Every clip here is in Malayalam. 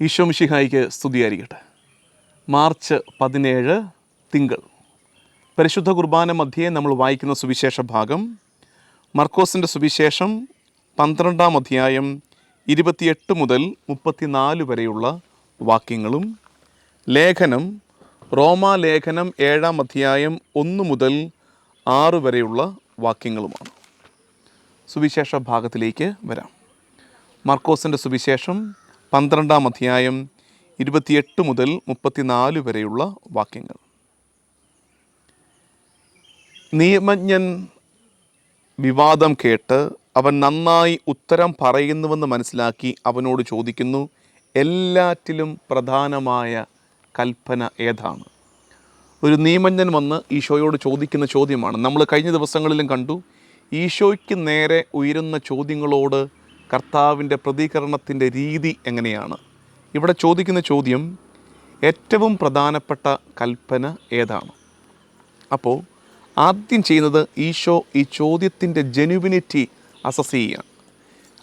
ഈശോമിഷിഹായിക്ക് സ്തുതിയായിരിക്കട്ടെ. മാർച്ച് പതിനേഴ് തിങ്കൾ. പരിശുദ്ധ കുർബാന മധ്യേ നമ്മൾ വായിക്കുന്ന സുവിശേഷ ഭാഗം മർക്കോസിന്റെ സുവിശേഷം പന്ത്രണ്ടാം അധ്യായം ഇരുപത്തിയെട്ട് മുതൽ മുപ്പത്തിനാല് വരെയുള്ള വാക്യങ്ങളും ലേഖനം റോമാലേഖനം ഏഴാം അധ്യായം ഒന്ന് മുതൽ ആറ് വരെയുള്ള വാക്യങ്ങളുമാണ്. സുവിശേഷ ഭാഗത്തിലേക്ക് വരാം. മർക്കോസിന്റെ സുവിശേഷം പന്ത്രണ്ടാം അധ്യായം ഇരുപത്തിയെട്ട് മുതൽ മുപ്പത്തിനാല് വരെയുള്ള വാക്യങ്ങൾ. നിയമജ്ഞൻ വിവാദം കേട്ട് അവൻ നന്നായി ഉത്തരം പറയുന്നുവെന്ന് മനസ്സിലാക്കി അവനോട് ചോദിക്കുന്നു എല്ലാറ്റിലും പ്രധാനമായ കൽപ്പന ഏതാണ്? ഒരു നിയമജ്ഞൻ വന്ന് ഈശോയോട് ചോദിക്കുന്ന ചോദ്യമാണ്. നമ്മൾ കഴിഞ്ഞ ദിവസങ്ങളിലും കണ്ടു ഈശോയ്ക്ക് നേരെ ഉയരുന്ന ചോദ്യങ്ങളോട് കർത്താവിന്റെ പ്രതികരണത്തിന്റെ രീതി എങ്ങനെയാണ്? ഇവിടെ ചോദിക്കുന്ന ചോദ്യം ഏറ്റവും പ്രധാനപ്പെട്ട കൽപ്പന ഏതാണ്? അപ്പോൾ ആദ്യം ചെയ്യുന്നത് ഈശോ ഈ ചോദ്യത്തിന്റെ ജെനുവിനിറ്റി അസസ് ചെയ്യുകയാണ്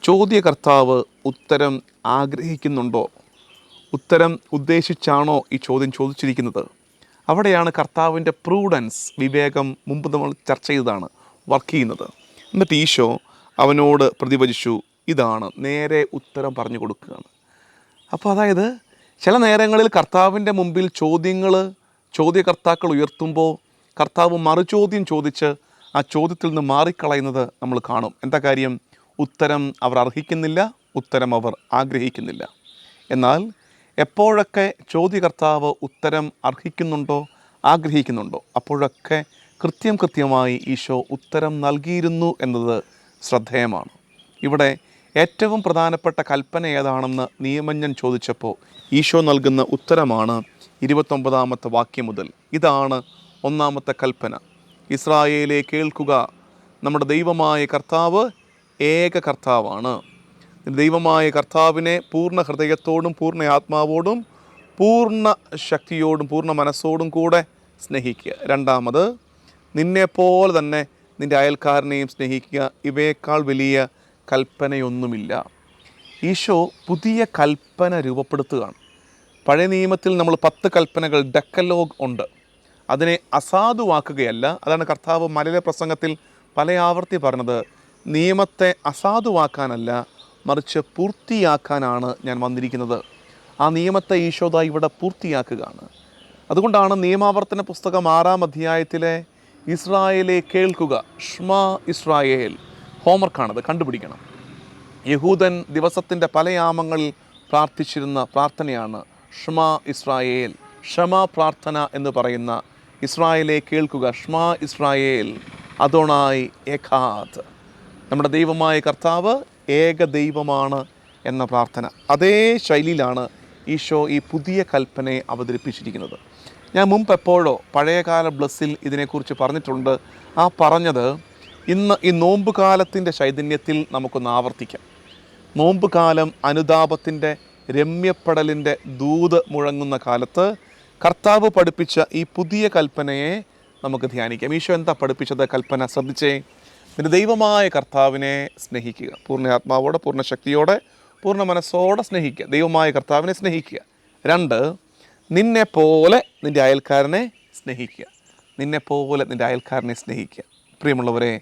ചോദ്യകർത്താവ് ഉത്തരം ആഗ്രഹിക്കുന്നുണ്ടോ? ഉത്തരം ഉദ്ദേശിച്ചാണോ ഈ ചോദ്യം ചോദിച്ചിരിക്കുന്നത്? അവിടെയാണ് കർത്താവിന്റെ പ്രൂഡൻസ് വിവേകം മുമ്പ് നമ്മൾ ചർച്ച ചെയ്തതാണ് വർക്ക് ചെയ്യുന്നത്. എന്നിട്ട് ഈശോ അവനോട് പ്രതിവചിച്ചു ഇതാണ്. നേരെ ഉത്തരം പറഞ്ഞു കൊടുക്കുകയാണ്. അപ്പോൾ അതായത് ചില നേരങ്ങളിൽ കർത്താവിന്റെ മുമ്പിൽ ചോദ്യങ്ങൾ ചോദ്യകർത്താക്കൾ ഉയർത്തുമ്പോൾ കർത്താവ് മറുചോദ്യം ചോദിച്ച് ആ ചോദ്യത്തിൽ നിന്ന് മാറിക്കളയുന്നത് നമ്മൾ കാണും. എന്താ കാര്യം? ഉത്തരം അവർ അർഹിക്കുന്നില്ല ഉത്തരം അവർ ആഗ്രഹിക്കുന്നില്ല. എന്നാൽ എപ്പോഴൊക്കെ ചോദ്യകർത്താവ് ഉത്തരം അർഹിക്കുന്നുണ്ടോ ആഗ്രഹിക്കുന്നുണ്ടോ അപ്പോഴൊക്കെ കൃത്യം കൃത്യമായി ഈശോ ഉത്തരം നൽകിയിരുന്നു എന്നത് ശ്രദ്ധേയമാണ്. ഇവിടെ ഏറ്റവും പ്രധാനപ്പെട്ട കൽപ്പന ഏതാണെന്ന് നിയമജ്ഞൻ ചോദിച്ചപ്പോൾ ഈശോ നൽകുന്ന ഉത്തരമാണ് ഇരുപത്തൊമ്പതാമത്തെ വാക്യം മുതൽ. ഇതാണ് ഒന്നാമത്തെ കൽപ്പന. ഇസ്രായേലെ കേൾക്കുക നമ്മുടെ ദൈവമായ കർത്താവ് ഏക കർത്താവാണ്. ദൈവമായ കർത്താവിനെ പൂർണ ഹൃദയത്തോടും പൂർണ ആത്മാവോടും പൂർണ ശക്തിയോടും പൂർണ മനസ്സോടും കൂടെ സ്നേഹിക്കുക. രണ്ടാമത് നിന്നെപ്പോലെ തന്നെ നിന്റെ അയൽക്കാരനെയും സ്നേഹിക്കുക. ഇവയേക്കാൾ വലിയ കൽപ്പനയൊന്നുമില്ല. ഈശോ പുതിയ കൽപ്പന രൂപപ്പെടുത്തുകയാണ്. പഴയ നിയമത്തിൽ നമ്മൾ പത്ത് കൽപ്പനകൾ ഡക്കലോഗ് ഉണ്ട്. അതിനെ അസാധുവാക്കുകയല്ല. അതാണ് കർത്താവ് മലയ പ്രസംഗത്തിൽ പല ആവർത്തി പറഞ്ഞത്. നിയമത്തെ അസാധുവാക്കാനല്ല മറിച്ച് പൂർത്തിയാക്കാനാണ് ഞാൻ വന്നിരിക്കുന്നത്. ആ നിയമത്തെ ഈശോദ ഇവിടെ പൂർത്തിയാക്കുകയാണ്. അതുകൊണ്ടാണ് നിയമാവർത്തന പുസ്തകം ആറാം അധ്യായത്തിലെ ഇസ്രായേലെ കേൾക്കുക ഷ്മാ ഇസ്രായേൽ. ഹോംവർക്കാണത് കണ്ടുപിടിക്കണം. യഹൂദൻ ദിവസത്തിന്റെ പല യാമങ്ങളിൽ പ്രാർത്ഥിച്ചിരുന്ന പ്രാർത്ഥനയാണ് ഷ്മാ ഇസ്രായേൽ. ഷമാ പ്രാർത്ഥന എന്ന് പറയുന്ന ഇസ്രായേലെ കേൾക്കുക ഷ്മാ ഇസ്രായേൽ അതോണായി ഏഖാത് നമ്മുടെ ദൈവമായ കർത്താവ് ഏക ദൈവമാണ് എന്ന പ്രാർത്ഥന. അതേ ശൈലിയിലാണ് ഈശോ ഈ പുതിയ കൽപ്പനയെ അവതരിപ്പിച്ചിരിക്കുന്നത്. ഞാൻ മുമ്പ് എപ്പോഴോ പഴയകാല ബ്ലസ്സിൽ ഇതിനെക്കുറിച്ച് പറഞ്ഞിട്ടുണ്ട്. ആ പറഞ്ഞത് ഇന്ന് ഈ നോമ്പ് കാലത്തിന്റെ ചൈതന്യത്തിൽ നമുക്കൊന്ന് ആവർത്തിക്കാം. നോമ്പ് കാലം അനുതാപത്തിന്റെ രമ്യപ്പെടലിന്റെ ദൂത് മുഴങ്ങുന്ന കാലത്ത് കർത്താവ് പഠിപ്പിച്ച ഈ പുതിയ കൽപ്പനയെ നമുക്ക് ധ്യാനിക്കാം. ഈശോ എന്താ പഠിപ്പിച്ചത് കൽപ്പന? ശ്രദ്ധിച്ചേ. നിന്റെ ദൈവമായ കർത്താവിനെ സ്നേഹിക്കുക. പൂർണ ആത്മാവോടെ പൂർണ ശക്തിയോടെ പൂർണ മനസ്സോടെ സ്നേഹിക്കുക. ദൈവമായ കർത്താവിനെ സ്നേഹിക്കുക. രണ്ട് നിന്നെ പോലെ നിന്റെ അയൽക്കാരനെ സ്നേഹിക്കുക. നിന്നെ പോലെ നിന്റെ അയൽക്കാരനെ സ്നേഹിക്കുക. പ്രിയമുള്ളവരെ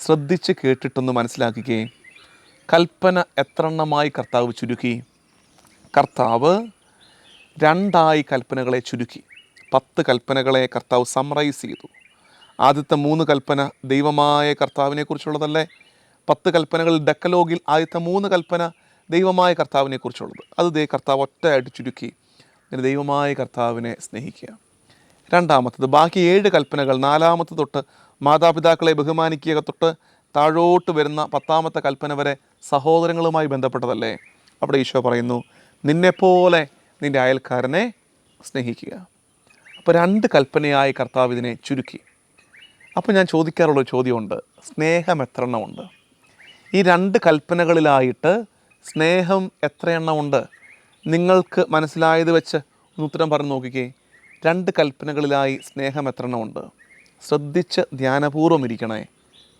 ശ്രദ്ധിച്ച് കേട്ടിട്ടൊന്ന് മനസ്സിലാക്കുകയും കൽപ്പന എത്രണ്ണമായി കർത്താവ് ചുരുക്കി. കർത്താവ് രണ്ടായി കൽപ്പനകളെ ചുരുക്കി. പത്ത് കൽപ്പനകളെ കർത്താവ് സമറൈസ് ചെയ്തു. ആദ്യത്തെ മൂന്ന് കൽപ്പന ദൈവമായ കർത്താവിനെ കുറിച്ചുള്ളതല്ലേ പത്ത് കൽപ്പനകൾ ഡക്കലോഗിൽ ആദ്യത്തെ മൂന്ന് കൽപ്പന ദൈവമായ കർത്താവിനെ കുറിച്ചുള്ളത് അത് ദൈവ കർത്താവ് ഒറ്റയായിട്ട് ചുരുക്കി. പിന്നെ ദൈവമായ കർത്താവിനെ സ്നേഹിക്കുക. രണ്ടാമത്തത് ബാക്കി ഏഴ് കൽപ്പനകൾ നാലാമത്തെ തൊട്ട് മാതാപിതാക്കളെ ബഹുമാനിക്കുക തൊട്ട് താഴോട്ട് വരുന്ന പത്താമത്തെ കൽപ്പന വരെ സഹോദരങ്ങളുമായി ബന്ധപ്പെട്ടതല്ലേ? അവിടെ ഈശോ പറയുന്നു നിന്നെപ്പോലെ നിന്റെ അയൽക്കാരനെ സ്നേഹിക്കുക. അപ്പോൾ രണ്ട് കൽപ്പനയായി കർത്താവ് ഇതിനെ ചുരുക്കി. അപ്പോൾ ഞാൻ ചോദിക്കാറുള്ള ചോദ്യമുണ്ട് സ്നേഹം എത്ര എണ്ണമുണ്ട്? ഈ രണ്ട് കൽപ്പനകളിലായിട്ട് സ്നേഹം എത്ര എണ്ണമുണ്ട്? നിങ്ങൾക്ക് മനസ്സിലായത് വെച്ച് ഒന്ന് ഉത്തരം പറഞ്ഞു നോക്കിക്കേ. രണ്ട് കൽപ്പനകളിലായി സ്നേഹം എത്ര എണ്ണമുണ്ട്? ശ്രദ്ധിച്ച് ധ്യാനപൂർവം ഇരിക്കണേ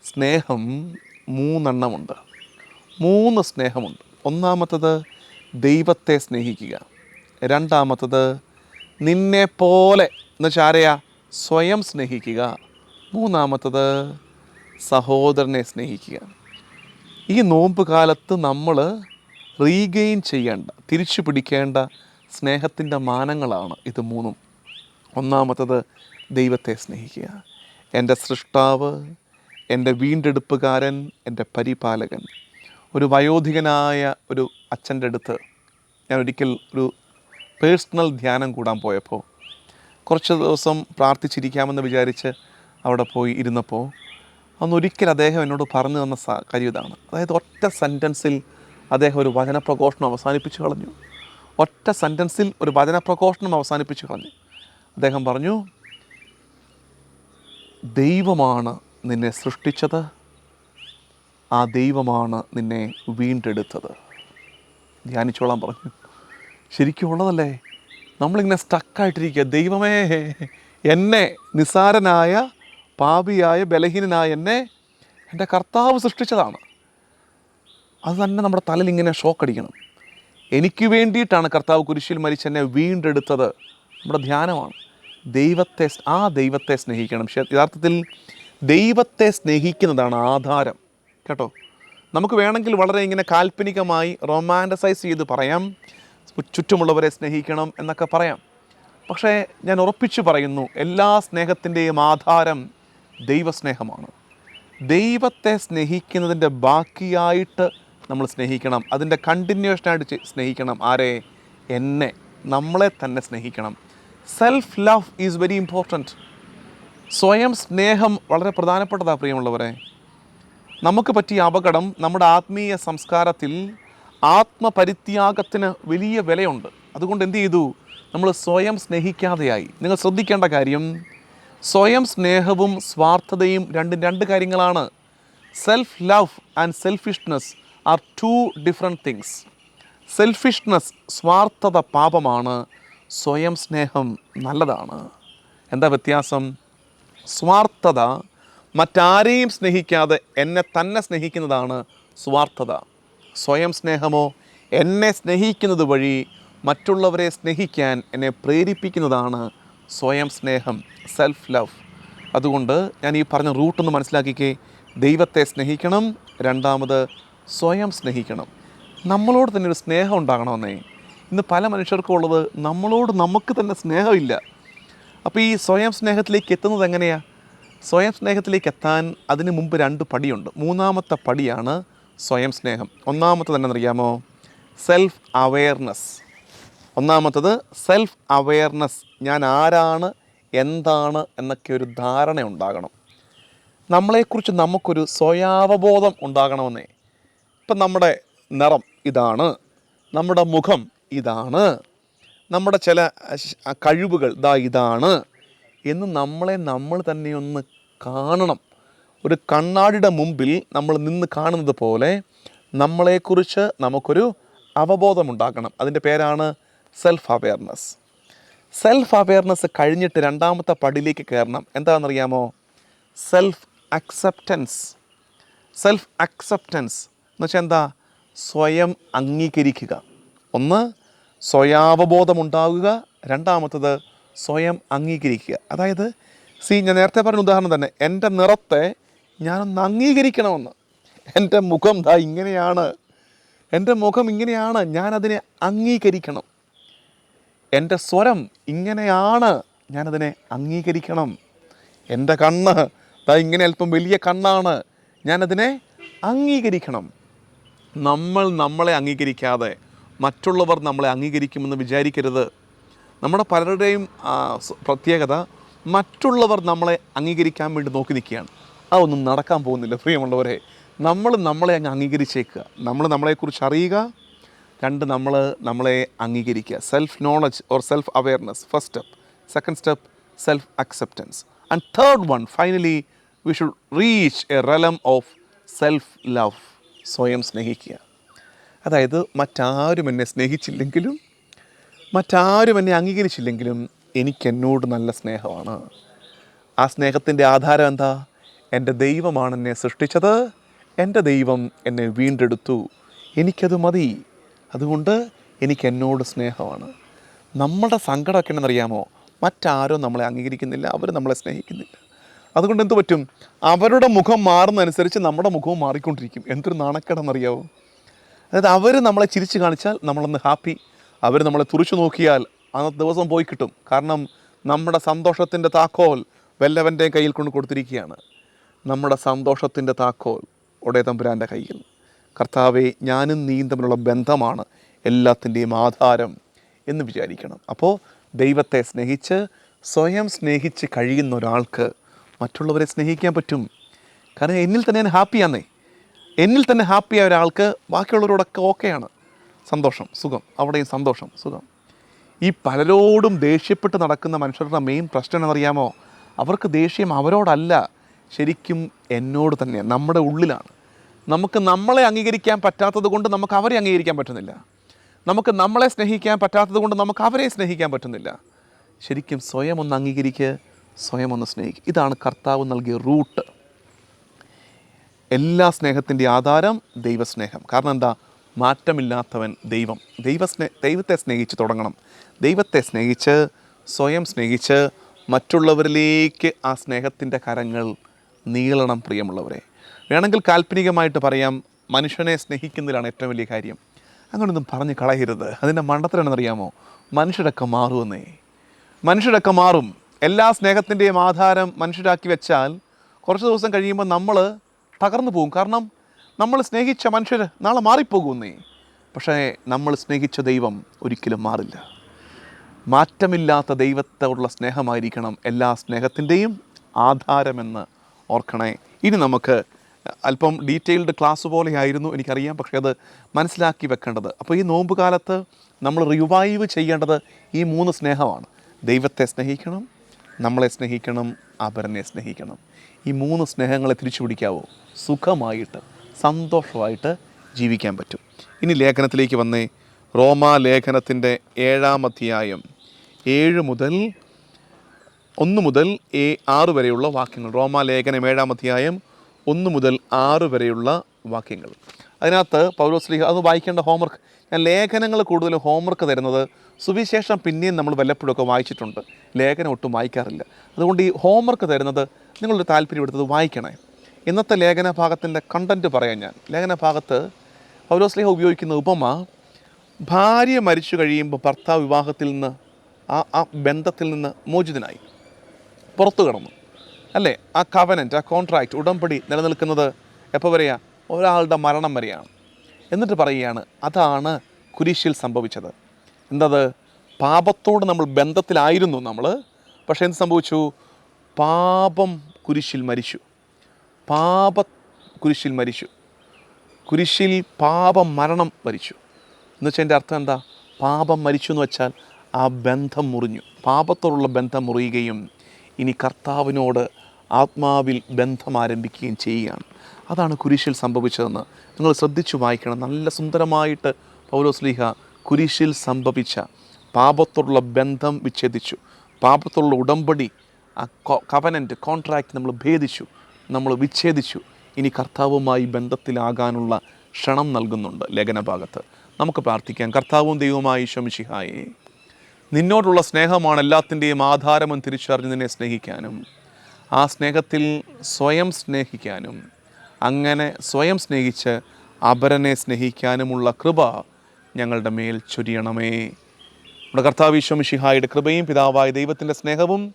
സ്നേഹം മൂന്നെണ്ണമുണ്ട്. മൂന്ന് സ്നേഹമുണ്ട്. ഒന്നാമത്തത് ദൈവത്തെ സ്നേഹിക്കുക. രണ്ടാമത്തത് നിന്നെ പോലെ എന്ന് വെച്ചാൽ ആരെയാ സ്വയം സ്നേഹിക്കുക. മൂന്നാമത്തത് സഹോദരനെ സ്നേഹിക്കുക. ഈ നോമ്പ് കാലത്ത് നമ്മൾ റീഗെയിൻ ചെയ്യേണ്ട തിരിച്ചു പിടിക്കേണ്ട സ്നേഹത്തിന്റെ മാനങ്ങളാണ് ഇത് മൂന്നും. ഒന്നാമത്തത് ദൈവത്തെ സ്നേഹിക്കുക. എന്റെ സൃഷ്ടാവ് എന്റെ വീണ്ടെടുപ്പുകാരൻ എന്റെ പരിപാലകൻ. ഒരു വയോധികനായ ഒരു അച്ഛന്റെ അടുത്ത് ഞാൻ ഒരിക്കൽ ഒരു പേഴ്സണൽ ധ്യാനം കൂടാൻ പോയപ്പോൾ കുറച്ച് ദിവസം പ്രാർത്ഥിച്ചിരിക്കാമെന്ന് വിചാരിച്ച് അവിടെ പോയി ഇരുന്നപ്പോൾ അന്നൊരിക്കൽ അദ്ദേഹം എന്നോട് പറഞ്ഞു തന്ന കാര്യം ഇതാണ്. അതായത് ഒറ്റ സെന്റൻസിൽ അദ്ദേഹം ഒരു വചനപ്രഘോഷണം അവസാനിപ്പിച്ചു കളഞ്ഞു. ഒറ്റ സെന്റൻസിൽ ഒരു വചനപ്രഘോഷണം അവസാനിപ്പിച്ചു കളഞ്ഞു. അദ്ദേഹം പറഞ്ഞു ദൈവമാണ് നിന്നെ സൃഷ്ടിച്ചത്. ആ ദൈവമാണ് നിന്നെ വീണ്ടെടുത്തത്. ധ്യാനിച്ചോളാൻ പറഞ്ഞു. ശരിക്കും ഉള്ളതല്ലേ? നമ്മളിങ്ങനെ സ്റ്റക്കായിട്ടിരിക്കുക ദൈവമേ എന്നെ നിസാരനായ പാപിയായ ബലഹീനനായ എന്നെ എന്റെ കർത്താവ് സൃഷ്ടിച്ചതാണ്. അത് തന്നെ നമ്മുടെ തലയിൽ ഇങ്ങനെ ഷോക്ക് അടിക്കണം. എനിക്ക് വേണ്ടിയിട്ടാണ് കർത്താവ് കുരിശിൽ മരിച്ച് എന്നെ വീണ്ടെടുത്തത്. നമ്മുടെ ധ്യാനമാണ്. ദൈവത്തെ ആ ദൈവത്തെ സ്നേഹിക്കണം. യഥാർത്ഥത്തിൽ ദൈവത്തെ സ്നേഹിക്കുന്നതാണ് ആധാരം. കേട്ടോ? നമുക്ക് വേണമെങ്കിൽ വളരെ ഇങ്ങനെ കാൽപ്പനികമായി റൊമാന്റസൈസ് ചെയ്ത് പറയാം. ചുറ്റുമുള്ളവരെ സ്നേഹിക്കണം എന്നൊക്കെ പറയാം. പക്ഷേ ഞാൻ ഉറപ്പിച്ചു പറയുന്നു എല്ലാ സ്നേഹത്തിന്റെയും ആധാരം ദൈവസ്നേഹമാണ്. ദൈവത്തെ സ്നേഹിക്കുന്നതിന്റെ ബാക്കിയായിട്ട് നമ്മൾ സ്നേഹിക്കണം. അതിന്റെ കണ്ടിന്യൂഷനായിട്ട് സ്നേഹിക്കണം. ആരെ? എന്നെ. നമ്മളെ തന്നെ സ്നേഹിക്കണം. Self love is very important സ്വയം സ്നേഹം വളരെ പ്രധാനപ്പെട്ടതാണ് പ്രിയമുള്ളവരെ. നമുക്ക് പറ്റിയ അപകടം നമ്മുടെ ആത്മീയ സംസ്കാരത്തിൽ ആത്മപരിത്യാഗത്തിന് വലിയ വിലയുണ്ട്. അതുകൊണ്ട് എന്ത് ചെയ്തു? നമ്മൾ സ്വയം സ്നേഹിക്കാതെയായി. നിങ്ങൾ ശ്രദ്ധിക്കേണ്ട കാര്യം സ്വയം സ്നേഹവും സ്വാർത്ഥതയും രണ്ടും രണ്ട് കാര്യങ്ങളാണ്. Self love and selfishness are two different things selfishness സ്വാർത്ഥത പാപമാണ്. സ്വയം സ്നേഹം നല്ലതാണ്. എന്താ വ്യത്യാസം? സ്വാർത്ഥത. മറ്റാരെയും സ്നേഹിക്കാതെ എന്നെ തന്നെ സ്നേഹിക്കുന്നതാണ് സ്വാർത്ഥത. സ്വയം സ്നേഹമോ? എന്നെ സ്നേഹിക്കുന്നത് വഴി മറ്റുള്ളവരെ സ്നേഹിക്കാൻ എന്നെ പ്രേരിപ്പിക്കുന്നതാണ് സ്വയം സ്നേഹം സെൽഫ് ലവ് അതുകൊണ്ട് ഞാൻ ഈ പറഞ്ഞ റൂട്ടൊന്ന് മനസ്സിലാക്കിക്കേ. ദൈവത്തെ സ്നേഹിക്കണം രണ്ടാമത് സ്വയം സ്നേഹിക്കണം. നമ്മളോട് തന്നെ ഒരു സ്നേഹം ഉണ്ടാകണമെന്നേ. ഇന്ന് പല മനുഷ്യർക്കും ഉള്ളത് നമ്മളോട് നമുക്ക് തന്നെ സ്നേഹമില്ല. അപ്പോൾ ഈ സ്വയം സ്നേഹത്തിലേക്ക് എത്തുന്നത് എങ്ങനെയാണ് സ്വയം സ്നേഹത്തിലേക്ക് എത്താൻ അതിന് മുമ്പ് രണ്ട് പടിയുണ്ട്. മൂന്നാമത്തെ പടിയാണ് സ്വയം സ്നേഹം. ഒന്നാമത്തെ തന്നെ അറിയാമോ? സെൽഫ് അവെയർനെസ് ഒന്നാമത്തത് സെൽഫ് അവെയർനെസ് ഞാൻ ആരാണ് എന്താണ് എന്നൊക്കെ ഒരു ധാരണ ഉണ്ടാകണം. നമ്മളെക്കുറിച്ച് നമുക്കൊരു സ്വയാവബോധം ഉണ്ടാകണമെന്നേ. ഇപ്പം നമ്മുടെ നിറം ഇതാണ്. നമ്മുടെ മുഖം ഇതാണ്. നമ്മുടെ ചില കഴിവുകൾ ദാ ഇതാണ് എന്ന് നമ്മളെ നമ്മൾ തന്നെ ഒന്ന് കാണണം. ഒരു കണ്ണാടിയുടെ മുമ്പിൽ നമ്മൾ നിന്ന് കാണുന്നത് പോലെ നമ്മളെക്കുറിച്ച് നമുക്കൊരു അവബോധമുണ്ടാക്കണം അതിന്റെ പേരാണ് സെൽഫ് അവെയർനെസ് സെൽഫ് അവെയർനെസ് കഴിഞ്ഞിട്ട് രണ്ടാമത്തെ പടിയിലേക്ക് കയറണം. എന്താണെന്നറിയാമോ? സെൽഫ് അക്സെപ്റ്റൻസ് സെൽഫ് അക്സെപ്റ്റൻസ് എന്ന് വെച്ചാൽ എന്താ? സ്വയം അംഗീകരിക്കുക. ഒന്ന് സ്വയാവബോധം ഉണ്ടാവുക രണ്ടാമത്തത് സ്വയം അംഗീകരിക്കുക. അതായത് സി ഞാൻ നേരത്തെ പറഞ്ഞ ഉദാഹരണം തന്നെ എന്റെ നിറത്തെ ഞാനൊന്ന് അംഗീകരിക്കണമെന്ന്. എന്റെ മുഖം ദാ ഇങ്ങനെയാണ്. എന്റെ മുഖം ഇങ്ങനെയാണ്. ഞാനതിനെ അംഗീകരിക്കണം. എന്റെ സ്വരം ഇങ്ങനെയാണ്. ഞാനതിനെ അംഗീകരിക്കണം. എന്റെ കണ്ണ് ദാ ഇങ്ങനെ അല്പം വലിയ കണ്ണാണ്. ഞാനതിനെ അംഗീകരിക്കണം. നമ്മൾ നമ്മളെ അംഗീകരിക്കാതെ മറ്റുള്ളവർ നമ്മളെ അംഗീകരിക്കുമെന്ന് വിചാരിക്കരുത്. നമ്മുടെ പലരുടെയും പ്രത്യേകത മറ്റുള്ളവർ നമ്മളെ അംഗീകരിക്കാൻ വേണ്ടി നോക്കി നിൽക്കുകയാണ്. അതൊന്നും നടക്കാൻ പോകുന്നില്ല പ്രിയമുള്ളവരെ. നമ്മൾ നമ്മളെ അങ്ങ് അംഗീകരിച്ചേക്കുക. നമ്മൾ നമ്മളെക്കുറിച്ച് അറിയുക രണ്ട് നമ്മൾ നമ്മളെ അംഗീകരിക്കുക. Self knowledge or self awareness first step second step self acceptance and third one finally we should reach a realm of self love സ്വയം സ്നേഹിക്കുക. അതായത് മറ്റാരും എന്നെ സ്നേഹിച്ചില്ലെങ്കിലും മറ്റാരും എന്നെ അംഗീകരിച്ചില്ലെങ്കിലും എനിക്കെന്നോട് നല്ല സ്നേഹമാണ്. ആ സ്നേഹത്തിന്റെ ആധാരം എന്താ? എന്റെ ദൈവമാണ് എന്നെ സൃഷ്ടിച്ചത്. എന്റെ ദൈവം എന്നെ വീണ്ടെടുത്തു. എനിക്കത് മതി. അതുകൊണ്ട് എനിക്ക് എന്നോട് സ്നേഹമാണ്. നമ്മുടെ സങ്കടമൊക്കെ എന്നറിയാമോ മറ്റാരോ നമ്മളെ അംഗീകരിക്കുന്നില്ല അവർ നമ്മളെ സ്നേഹിക്കുന്നില്ല. അതുകൊണ്ട് എന്ത് പറ്റും? അവരുടെ മുഖം മാറുന്നതനുസരിച്ച് നമ്മുടെ മുഖവും മാറിക്കൊണ്ടിരിക്കും. എന്തൊരു നാണക്കേടെന്നറിയാവോ? അതായത് അവർ നമ്മളെ ചിരിച്ചു കാണിച്ചാൽ നമ്മളൊന്ന് ഹാപ്പി. അവർ നമ്മളെ തുറിച്ചു നോക്കിയാൽ അന്നത്തെ ദിവസം പോയി കിട്ടും. കാരണം നമ്മുടെ സന്തോഷത്തിന്റെ താക്കോൽ വല്ലവന്റെ കയ്യിൽ കൊണ്ട് കൊടുത്തിരിക്കുകയാണ്. നമ്മുടെ സന്തോഷത്തിന്റെ താക്കോൽ ഒടേ തമ്പുരാന്റെ കയ്യിൽ. കർത്താവെ ഞാനും നീയും തമ്മിലുള്ള ബന്ധമാണ് എല്ലാത്തിന്റെയും ആധാരം എന്ന് വിചാരിക്കണം. അപ്പോൾ ദൈവത്തെ സ്നേഹിച്ച് സ്വയം സ്നേഹിച്ച് കഴിയുന്ന ഒരാൾക്ക് മറ്റുള്ളവരെ സ്നേഹിക്കാൻ പറ്റും. കാരണം എന്നിൽ തന്നെ ഞാൻ ഹാപ്പിയാന്നേ. എന്നിൽ തന്നെ ഹാപ്പിയായ ഒരാൾക്ക് ബാക്കിയുള്ളവരോടൊക്കെ ഓക്കെയാണ് സന്തോഷം സുഖം. അവിടെയും സന്തോഷം സുഖം. ഈ പലരോടും ദേഷ്യപ്പെട്ട് നടക്കുന്ന മനുഷ്യരുടെ മെയിൻ പ്രശ്നം എന്നറിയാമോ? അവർക്ക് ദേഷ്യം അവരോടല്ല. ശരിക്കും എന്നോട് തന്നെ നമ്മുടെ ഉള്ളിലാണ്. നമുക്ക് നമ്മളെ അംഗീകരിക്കാൻ പറ്റാത്തത് കൊണ്ട് നമുക്ക് അവരെ അംഗീകരിക്കാൻ പറ്റുന്നില്ല. നമുക്ക് നമ്മളെ സ്നേഹിക്കാൻ പറ്റാത്തത് കൊണ്ട് നമുക്ക് അവരെ സ്നേഹിക്കാൻ പറ്റുന്നില്ല. ശരിക്കും സ്വയം ഒന്ന് അംഗീകരിക്കുക സ്വയം ഒന്ന് സ്നേഹിക്കുക ഇതാണ് കർത്താവ് നൽകിയ റൂട്ട് എല്ലാ സ്നേഹത്തിന്റെ ആധാരം ദൈവസ്നേഹം. കാരണം എന്താ? മാറ്റമില്ലാത്തവൻ ദൈവം. ദൈവസ്നേ ദൈവത്തെ സ്നേഹിച്ച് തുടങ്ങണം. ദൈവത്തെ സ്നേഹിച്ച് സ്വയം സ്നേഹിച്ച് മറ്റുള്ളവരിലേക്ക് ആ സ്നേഹത്തിന്റെ കരങ്ങൾ നീളണം പ്രിയമുള്ളവരെ. വേണമെങ്കിൽ കാൽപ്പനികമായിട്ട് പറയാം മനുഷ്യനെ സ്നേഹിക്കുന്നതിലാണ് ഏറ്റവും വലിയ കാര്യം. അങ്ങനെയൊന്നും പറഞ്ഞ് കളയരുത്. അതിന്റെ മണ്ടത്തിലാണെന്നറിയാമോ മനുഷ്യരൊക്കെ മാറുമെന്നേ. മനുഷ്യരൊക്കെ മാറും. എല്ലാ സ്നേഹത്തിന്റെയും ആധാരം മനുഷ്യരാക്കി വെച്ചാൽ കുറച്ച് ദിവസം കഴിയുമ്പോൾ നമ്മൾ തകർന്നു പോകും. കാരണം നമ്മൾ സ്നേഹിച്ച മനുഷ്യർ നാളെ മാറിപ്പോകുമെന്നേ. പക്ഷേ നമ്മൾ സ്നേഹിച്ച ദൈവം ഒരിക്കലും മാറില്ല. മാറ്റമില്ലാത്ത ദൈവത്തോടുള്ള സ്നേഹമായിരിക്കണം എല്ലാ സ്നേഹത്തിന്റെയും ആധാരമെന്ന് ഓർക്കണേ. ഇനി നമുക്ക് അല്പം ഡീറ്റെയിൽഡ് ക്ലാസ് പോലെയായിരുന്നു എനിക്കറിയാം. പക്ഷേ അത് മനസ്സിലാക്കി വെക്കേണ്ടത്. അപ്പോൾ ഈ നോമ്പ് കാലത്ത് നമ്മൾ റിവൈവ് ചെയ്യേണ്ടത് ഈ മൂന്ന് സ്നേഹമാണ്. ദൈവത്തെ സ്നേഹിക്കണം നമ്മളെ സ്നേഹിക്കണം അപരനെ സ്നേഹിക്കണം. ഈ മൂന്ന് സ്നേഹങ്ങളെ തിരിച്ചു പിടിക്കാവോ സുഖമായിട്ട് സന്തോഷമായിട്ട് ജീവിക്കാൻ പറ്റും. ഇനി ലേഖനത്തിലേക്ക് വന്നേ. റോമാ ലേഖനത്തിന്റെ ഏഴാം അധ്യായം ഏഴ് മുതൽ ഒന്ന് മുതൽ ഏ ആറ് വരെയുള്ള വാക്യങ്ങൾ. റോമാലേഖനം ഏഴാം അധ്യായം ഒന്ന് മുതൽ ആറ് വരെയുള്ള വാക്യങ്ങൾ. അതിനകത്ത് പൗരോസ്ലിഹ അത് വായിക്കേണ്ട ഹോംവർക്ക് ഞാൻ ലേഖനങ്ങൾ കൂടുതലും ഹോംവർക്ക് തരുന്നത് സുവിശേഷം പിന്നെയും നമ്മൾ വല്ലപ്പോഴൊക്കെ വായിച്ചിട്ടുണ്ട്. ലേഖനം ഒട്ടും വായിക്കാറില്ല. അതുകൊണ്ട് ഈ ഹോംവർക്ക് തരുന്നത് നിങ്ങളൊരു താല്പര്യം എടുത്തത് വായിക്കണേ. ഇന്നത്തെ ലേഖന ഭാഗത്തിന്റെ കണ്ടന്റ് പറയാം ഞാൻ. ലേഖന ഭാഗത്ത് പൗലോസ്ലിഹ ഉപയോഗിക്കുന്ന ഉപമ ഭാര്യ മരിച്ചു കഴിയുമ്പോൾ ഭർത്താവ് വിവാഹത്തിൽ നിന്ന് ആ ആ ബന്ധത്തിൽ നിന്ന് മോചിതനായി. പുറത്തു കടന്നു. അല്ലേ? ആ കവനന്റ് ആ കോൺട്രാക്റ്റ് ഉടമ്പടി നിലനിൽക്കുന്നത് എപ്പോൾ വരെയാ? ഒരാളുടെ മരണം വരെയാണ്. എന്നിട്ട് പറയുകയാണ് അതാണ് കുരിശിൽ സംഭവിച്ചത്. എന്തത്? പാപത്തോട് നമ്മൾ ബന്ധത്തിലായിരുന്നു നമ്മൾ. പക്ഷേ എന്ത് സംഭവിച്ചു? പാപം കുരിശിൽ മരിച്ചു. പാപ കുരിശിൽ മരിച്ചു. കുരിശിൽ പാപം മരണം മരിച്ചു. എന്ന് വെച്ചാൽ എന്റെ അർത്ഥം എന്താ? പാപം മരിച്ചു എന്ന് വെച്ചാൽ ആ ബന്ധം മുറിഞ്ഞു. പാപത്തോടുള്ള ബന്ധം മുറിയുകയും ഇനി കർത്താവിനോട് ആത്മാവിൽ ബന്ധം ആരംഭിക്കുകയും ചെയ്യുകയാണ്. അതാണ് കുരിശിൽ സംഭവിച്ചതെന്ന്. നിങ്ങൾ ശ്രദ്ധിച്ചു വായിക്കണം. നല്ല സുന്ദരമായിട്ട് പൗലോസ്ലീഹ കുരിശിൽ സംഭവിച്ച പാപത്തോടുള്ള ബന്ധം വിച്ഛേദിച്ചു. പാപത്തോടുള്ള ഉടമ്പടി ആ കവനന്റ് കോൺട്രാക്റ്റ് നമ്മൾ ഭേദിച്ചു നമ്മൾ വിച്ഛേദിച്ചു. ഇനി കർത്താവുമായി ബന്ധത്തിലാകാനുള്ള ക്ഷണം നൽകുന്നുണ്ട് ലേഖനഭാഗത്ത് നമുക്ക് പ്രാർത്ഥിക്കാം. കർത്താവും ദൈവമായി ശമിഷിഹായേ നിന്നോടുള്ള സ്നേഹമാണ് എല്ലാത്തിന്റെയും ആധാരമെന്ന് തിരിച്ചറിഞ്ഞ് നിന്നെ സ്നേഹിക്കാനും ആ സ്നേഹത്തിൽ സ്വയം സ്നേഹിക്കാനും അങ്ങനെ സ്വയം സ്നേഹിച്ച് അപരനെ സ്നേഹിക്കാനുമുള്ള കൃപ ഞങ്ങളുടെ മേൽ ചൊരിയണമേ. നമ്മുടെ കർത്താവ് ഈശ്വമിഷിഹായുടെ കൃപയും പിതാവായ ദൈവത്തിന്റെ സ്നേഹവും